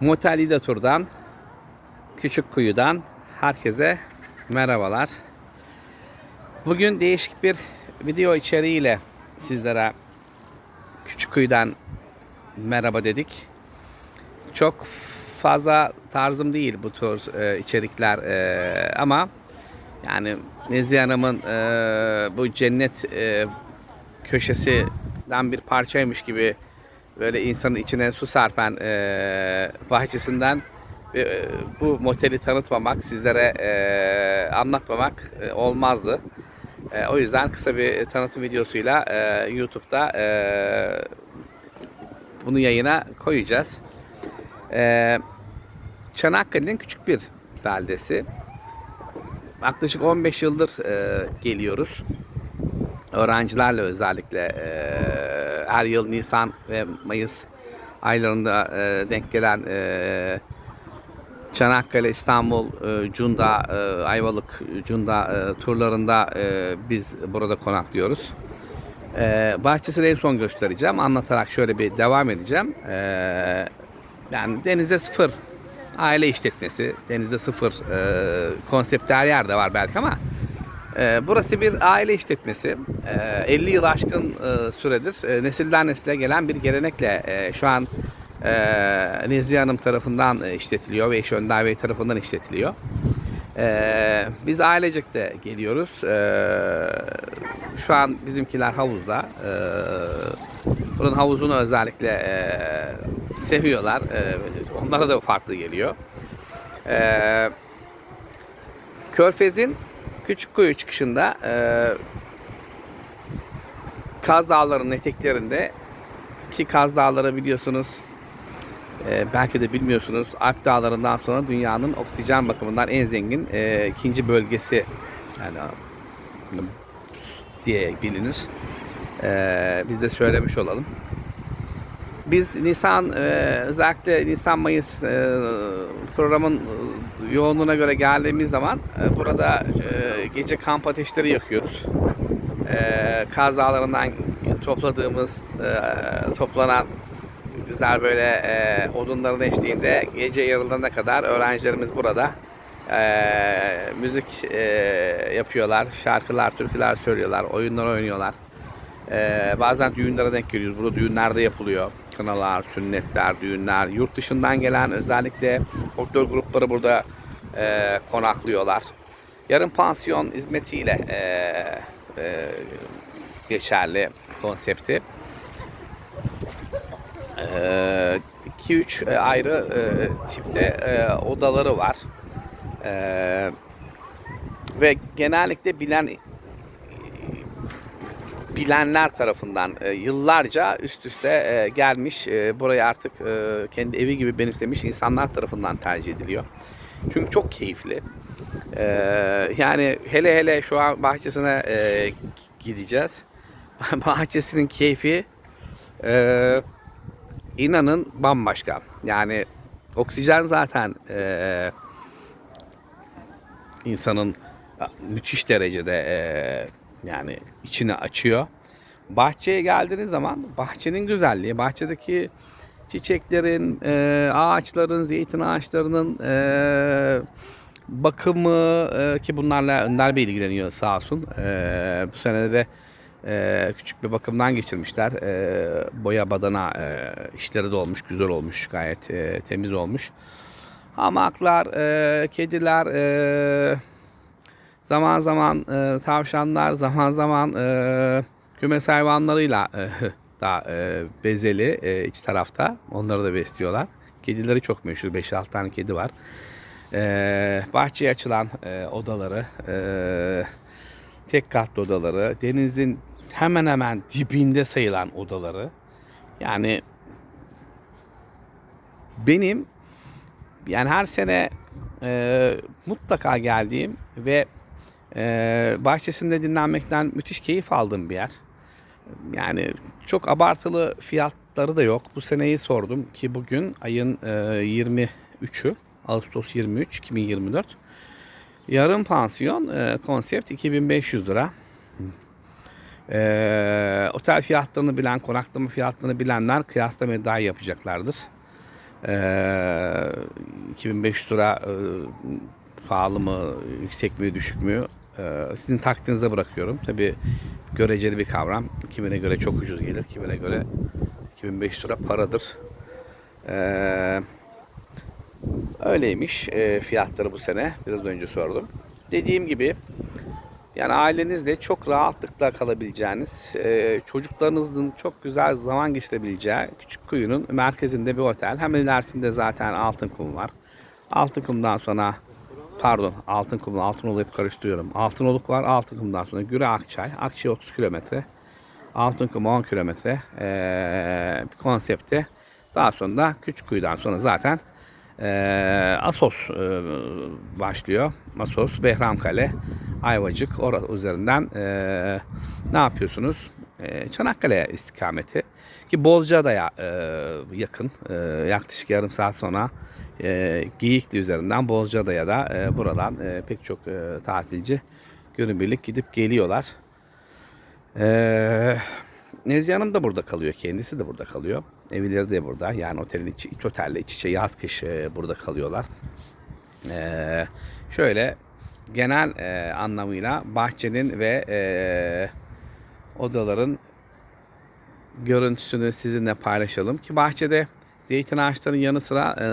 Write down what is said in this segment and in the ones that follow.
Motel Tur'dan, Küçük Kuyu'dan herkese merhabalar. Bugün değişik bir video içeriğiyle sizlere Küçük Kuyu'dan merhaba dedik. Çok fazla tarzım değil bu tür e, içerikler e, ama yani Nezihe Hanım'ın e, bu cennet e, köşesinden bir parçaymış gibi böyle insanın içine su serpen e, bahçesinden e, bu moteli tanıtmamak, sizlere e, anlatmamak e, olmazdı. E, o yüzden kısa bir tanıtım videosuyla e, YouTube'da e, bunu yayına koyacağız. E, Çanakkale'nin küçük bir beldesi. Yaklaşık 15 yıldır e, geliyoruz. Öğrencilerle özellikle e, her yıl Nisan ve Mayıs aylarında e, denk gelen e, Çanakkale, İstanbul, e, Cunda, e, Ayvalık, Cunda e, turlarında e, biz burada konaklıyoruz. E, bahçesini en son göstereceğim. Anlatarak şöyle bir devam edeceğim. E, yani denize sıfır aile işletmesi, denize sıfır e, konsepti her yerde var belki ama burası bir aile işletmesi. E, 50 yıl aşkın e, süredir e, nesilden nesile gelen bir gelenekle e, şu an Nezihe Hanım tarafından işletiliyor ve eşi Önder Bey tarafından işletiliyor. E, biz ailecek de geliyoruz. Şu an bizimkiler havuzda. Bunun havuzunu özellikle seviyorlar. Onlara da farklı geliyor. Körfez'in Küçük Kuyu çıkışında e, Kaz Dağları'nın eteklerinde ki Kaz Dağları biliyorsunuz e, belki de bilmiyorsunuz Alp Dağları'ndan sonra dünyanın oksijen bakımından en zengin e, ikinci bölgesi yani diye bilinir. E, biz de söylemiş olalım. Biz Nisan e, özellikle Nisan Mayıs e, programın e, yoğunluğuna göre geldiğimiz zaman burada gece kamp ateşleri yakıyoruz. E, Kaz Dağları'ndan topladığımız toplanan güzel böyle e, odunların eşliğinde gece yarılarına kadar öğrencilerimiz burada müzik yapıyorlar, şarkılar, türküler söylüyorlar, oyunlar oynuyorlar. E, bazen düğünlere denk geliyoruz. Burada düğünler de yapılıyor. Kınalar, sünnetler, düğünler. Yurt dışından gelen özellikle folklor grupları burada e, konaklıyorlar. Yarım pansiyon hizmetiyle e, e, geçerli konsepti. 2-3 ayrı e, tipte e, odaları var. E, ve genellikle bilen bilenler tarafından e, yıllarca üst üste e, gelmiş e, burayı artık e, kendi evi gibi benimsemiş insanlar tarafından tercih ediliyor. Çünkü çok keyifli. E, yani hele hele şu an bahçesine e, gideceğiz. Bahçesinin keyfi e, inanın bambaşka. Yani oksijen zaten e, insanın müthiş derecede e, yani içini açıyor. Bahçeye geldiğiniz zaman bahçenin güzelliği, bahçedeki çiçeklerin, e, ağaçların, zeytin ağaçlarının e, bakımı e, ki bunlarla Önder Bey ilgileniyor sağ olsun. Bu sene de küçük bir bakımdan geçirmişler. Boya badana işleri de olmuş, güzel olmuş, gayet temiz olmuş. Hamaklar, e, kediler, zaman zaman e, tavşanlar, zaman zaman e, kümes hayvanlarıyla e, da e, bezeli e, iç tarafta. Onları da besliyorlar. Kedileri çok meşhur. 5-6 tane kedi var. E, bahçeye açılan e, odaları, e, tek katlı odaları, denizin hemen hemen dibinde sayılan odaları. Yani benim yani her sene e, mutlaka geldiğim ve e, bahçesinde dinlenmekten müthiş keyif aldığım bir yer. Yani çok abartılı fiyatları da yok. Bu seneyi sordum ki bugün ayın e, 23'ü Ağustos 23 2024. Yarım pansiyon e, konsept 2500 lira. E, otel fiyatlarını bilen, konaklama fiyatlarını bilenler kıyaslamayı daha yapacaklardır. Ee, 2500 lira e, pahalı mı, yüksek mi, düşük mü? Ee, sizin takdinize bırakıyorum. Tabi göreceli bir kavram. Kimine göre çok ucuz gelir, kimine göre 2500 lira paradır. Ee, öyleymiş e, fiyatları bu sene. Biraz önce sordum. Dediğim gibi yani ailenizle çok rahatlıkla kalabileceğiniz, e, çocuklarınızın çok güzel zaman geçirebileceği küçük kuyunun merkezinde bir otel. Hemen ilerisinde zaten Altınkum var. Altınkum'dan sonra pardon Altınkum'la Altınoluk'u hep karıştırıyorum. Altınoluk var. Altınkum'dan sonra Güre Akçay. Akçay 30 kilometre. Altınkum 10 kilometre e, bir konsepti. Daha sonra da Küçükkuyu'dan sonra zaten e, Asos e, başlıyor. Asos, Behramkale, Ayvacık orası üzerinden e, ne yapıyorsunuz? E, Çanakkale istikameti ki Bozcaada'ya e, yakın e, yaklaşık yarım saat sonra e, Geyikli üzerinden Bozcaada'ya da e, buradan e, pek çok e, tatilci günübirlik gidip geliyorlar. Ee, Nezihe Hanım da burada kalıyor. Kendisi de burada kalıyor. Evleri de burada. Yani otelin iç, iç otelle iç içe yaz kış e, burada kalıyorlar. Ee, şöyle genel e, anlamıyla bahçenin ve e, odaların görüntüsünü sizinle paylaşalım ki bahçede zeytin ağaçlarının yanı sıra e,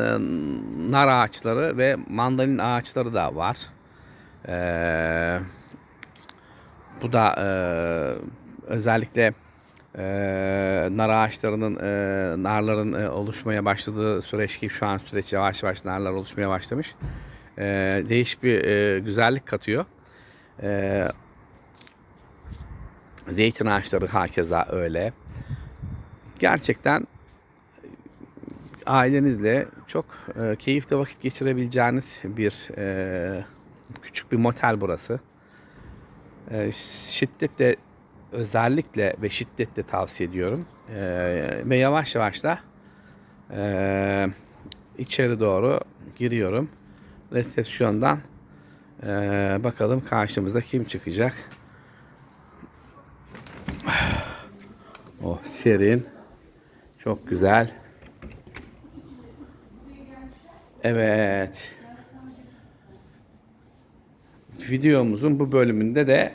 nar ağaçları ve mandalin ağaçları da var. Eee bu da e, özellikle e, nar ağaçlarının, e, narların e, oluşmaya başladığı süreç ki şu an süreç yavaş yavaş narlar oluşmaya başlamış. E, değişik bir e, güzellik katıyor. E, zeytin ağaçları hakeza öyle. Gerçekten ailenizle çok e, keyifli vakit geçirebileceğiniz bir e, küçük bir motel burası. E, şiddetle özellikle ve şiddetle tavsiye ediyorum. E, ve yavaş yavaş da e, içeri doğru giriyorum. Resepsiyondan e, bakalım karşımıza kim çıkacak. Oh serin. Çok güzel. Evet. Videomuzun bu bölümünde de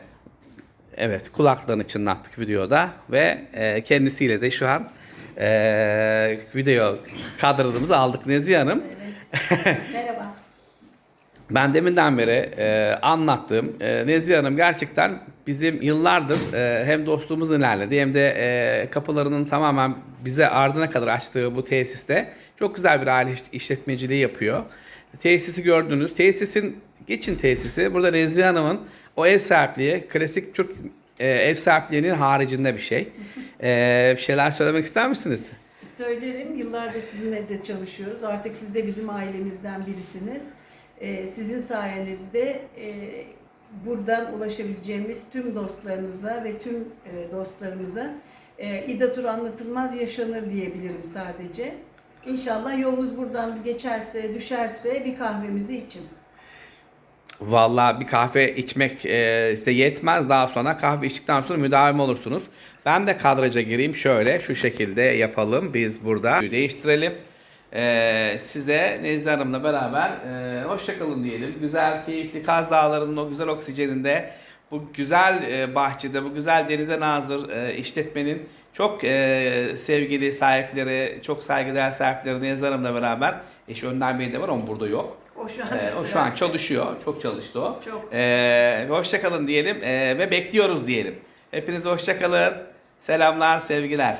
evet kulaklarını çınlattık videoda ve e, kendisiyle de şu an e, video kadrımızı aldık Nezihe Hanım. Merhaba. Ben deminden beri e, anlattığım e, Nezihe Hanım gerçekten bizim yıllardır e, hem dostluğumuz ilerledi hem de e, kapılarının tamamen bize ardına kadar açtığı bu tesiste çok güzel bir aile iş- işletmeciliği yapıyor. Tesisi gördünüz. Tesisin geçin tesisi. Burada Nezihe Hanım'ın o ev sahipliği klasik Türk e, ev sahipliğinin haricinde bir şey. E, bir şeyler söylemek ister misiniz? Söylerim, yıllardır sizinle de çalışıyoruz. Artık siz de bizim ailemizden birisiniz. Ee, sizin sayenizde e, buradan ulaşabileceğimiz tüm dostlarınıza ve tüm e, dostlarımıza e, İda Tur anlatılmaz yaşanır diyebilirim sadece. İnşallah yolunuz buradan geçerse, düşerse bir kahvemizi için. Vallahi bir kahve içmek e, size yetmez. Daha sonra kahve içtikten sonra müdavim olursunuz. Ben de kadraja gireyim. Şöyle şu şekilde yapalım. Biz burada değiştirelim. E, size Nezih Hanım'la beraber e, hoşçakalın diyelim. Güzel, keyifli Kaz Dağları'nın o güzel oksijeninde bu güzel e, bahçede, bu güzel denize nazır e, işletmenin çok e, sevgili sahipleri, çok saygıdeğer sahipleri Nezih Hanım'la beraber eşi Önder Bey de var ama burada yok. O şu an, Ee, o şu an çalışıyor. Çok çalıştı o. Çok. Ee, hoşçakalın diyelim ee, ve bekliyoruz diyelim. Hepinize hoşçakalın. Selamlar, sevgiler.